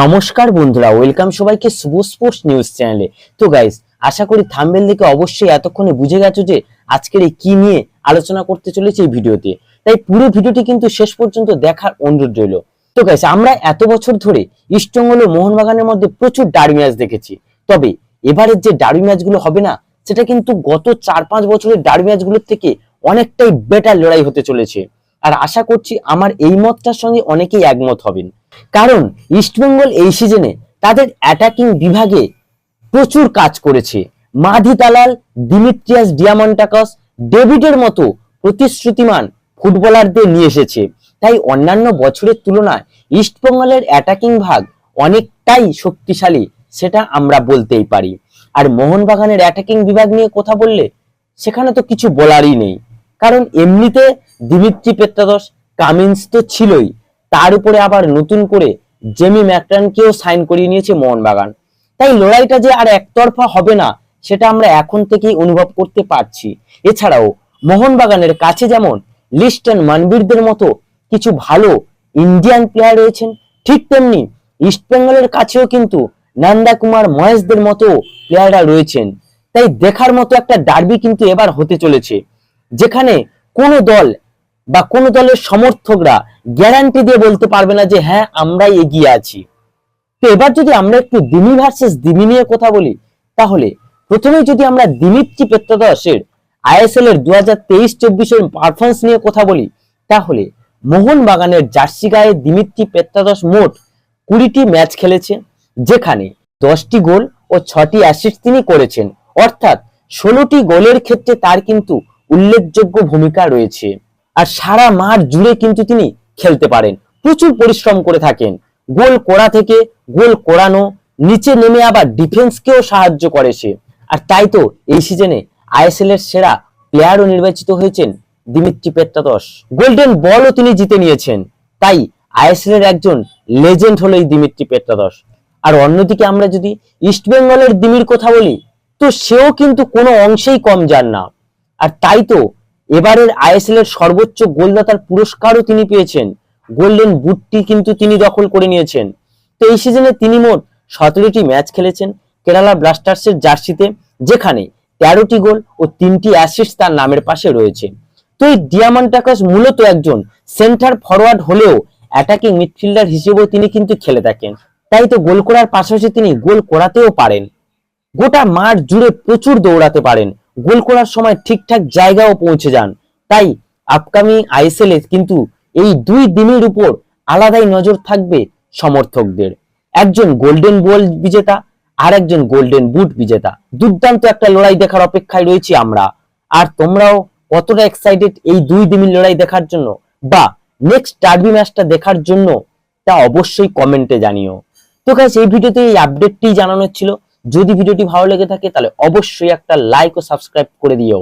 নমস্কার বন্ধুরা ওয়েলকাম সবাইকে শুভ স্পোর্টস নিউজ চ্যানেলে তো গাইস আশা করি থাম্বেল দেখে অবশ্যই এতক্ষণে বুঝে গেছো যে আজকের এই কি নিয়ে আলোচনা করতে চলেছে এই ভিডিওতে। তাই পুরো ভিডিওটি কিন্তু শেষ পর্যন্ত দেখার অনুরোধ রইল। তো গাইস আমরা এত বছর ধরে ইস্টবেঙ্গল ও মোহনবাগানের মধ্যে প্রচুর ডার্বি ম্যাচ দেখেছি। তবে এবারের যে ডার্বি ম্যাচগুলো হবে না, সেটা কিন্তু গত চার পাঁচ বছরের ডার্বি ম্যাচগুলোর থেকে অনেকটাই বেটার লড়াই হতে চলেছে। আর আশা করছি আমার এই মতটার সঙ্গে অনেকেই একমত হবেন। কারণ ইস্টবেঙ্গল এই সিজনে তাদের অ্যাটাকিং বিভাগে প্রচুর কাজ করেছে। মাধি তালাল দিমিত্রিয়াস ডিয়ামন্টাকস ডেভিডের মতো প্রতিশ্রুতিমান ফুটবলারদের নিয়ে এসেছে। তাই অন্যান্য বছরের তুলনায় ইস্টবেঙ্গলের অ্যাটাকিং ভাগ অনেকটাই শক্তিশালী, সেটা আমরা বলতেই পারি। আর মোহনবাগানের অ্যাটাকিং বিভাগ নিয়ে কথা বললে সেখানে তো কিছু বলারই নেই। কারণ এমনিতে দিমিত্রি পেত্রাদস কামিন্স তো ছিলই। তার উপরে আবার নতুন করে জেমি ম্যাকটানকেও সাইন করিয়ে নিয়েছে মোহনবাগান। তাই লড়াইটা যে আর একতরফা হবে না, সেটা আমরা এখন থেকেই অনুভব করতে পারছি। এছাড়াও মোহনবাগানের কাছে যেমন লিস্টন মানবীরদের মতো কিছু ভালো ইন্ডিয়ান প্লেয়ার রয়েছেন, ঠিক তেমনি ইস্টবেঙ্গলের কাছেও কিন্তু নন্দা কুমার মহেশদের মতো প্লেয়াররা রয়েছেন। তাই দেখার মতো একটা ডার্বি কিন্তু এবার হতে চলেছে, যেখানে কোনো দল বা কোনো দলের সমর্থকরা গ্যারান্টি দিয়ে বলতে পারবে না যে হ্যাঁ আমরাই এগিয়ে আছি। তো এবার যদি আমরা একটু দিমি ভার্সেস দিমি নিয়ে কথা বলি, তাহলে প্রথমেই যদি আমরা দিমিত্রি পেত্রাদসের আইএসএল এর দু হাজার তেইশ চব্বিশের পারফরমেন্স নিয়ে কথা বলি, তাহলে মোহনবাগানের জার্সি গায়ে দিমিত্রি পেত্রাদস মোট কুড়িটি ম্যাচ খেলেছে, যেখানে দশটি গোল ও ছটি অ্যাসিস্ট তিনি করেছেন। অর্থাৎ ষোলোটি গোলের ক্ষেত্রে তার কিন্তু উল্লেখযোগ্য ভূমিকা রয়েছে। আর সারা মাঠ জুড়ে কিন্তু তিনি খেলতে পারেন। প্রচুর পরিশ্রম করে থাকেন। গোল করা থেকে গোল করানো, নিচে নেমে আবার ডিফেন্সকেও সাহায্য করে সে। আর তাই তো এই সিজনে আইএসএল এর সেরা প্লেয়ারও নির্বাচিত হয়েছেন দিমিত্রি পেত্রাদস গোল্ডেন বলও তিনি জিতে নিয়েছেন। তাই আইএসএল এর একজন লেজেন্ড হলো এই দিমিত্রি পেত্রাদস আর অন্যদিকে আমরা যদি ইস্টবেঙ্গলের দিমির কথা বলি, তো সেও কিন্তু কোনো অংশেই কম যান না। আর তাই তো এবারের আইএসএল এর সর্বোচ্চ গোলদাতার পুরস্কারও তিনি পেয়েছেন। গোল্ডেন বুটটি কিন্তু তিনি দখল করে নিয়েছেন। তো এই সিজনে তিনি মোট সতেরোটি ম্যাচ খেলেছেন কেরালা ব্লাস্টার্সের জার্সিতে, যেখানে তেরোটি গোল ও তিনটি অ্যাসিস্ট তার নামের পাশে রয়েছে। তো এই ডিয়ামান্টাকাস মূলত একজন সেন্টার ফরওয়ার্ড হলেও অ্যাটাকিং মিডফিল্ডার হিসেবেও তিনি কিন্তু খেলে থাকেন। তাই তো গোল করার পাশাপাশি তিনি গোল করাতেও পারেন। গোটা মাঠ জুড়ে প্রচুর দৌড়াতে পারেন। গোল করার সময় ঠিকঠাক জায়গাও পৌঁছে যান। তাই আপকামিং আইএসএল কিন্তু এই দুই দিনের উপর আলাদাই নজর থাকবে সমর্থকদের। একজন গোল্ডেন বল বিজেতা আর একজন গোল্ডেন বুট বিজেতা। দুর্দান্ত একটা লড়াই দেখার অপেক্ষায় রয়েছি আমরা। আর তোমরাও কতটা এক্সাইটেড এই দুই দিনের লড়াই দেখার জন্য বা নেক্সট ডার্বি ম্যাচটা দেখার জন্য তা অবশ্যই কমেন্টে জানিও। তো গাইস এই ভিডিওতে এই আপডেটটি জানানো ছিল। যদি ভিডিওটি ভালো লেগে থাকে তাহলে অবশ্যই একটা লাইক ও সাবস্ক্রাইব করে দিও।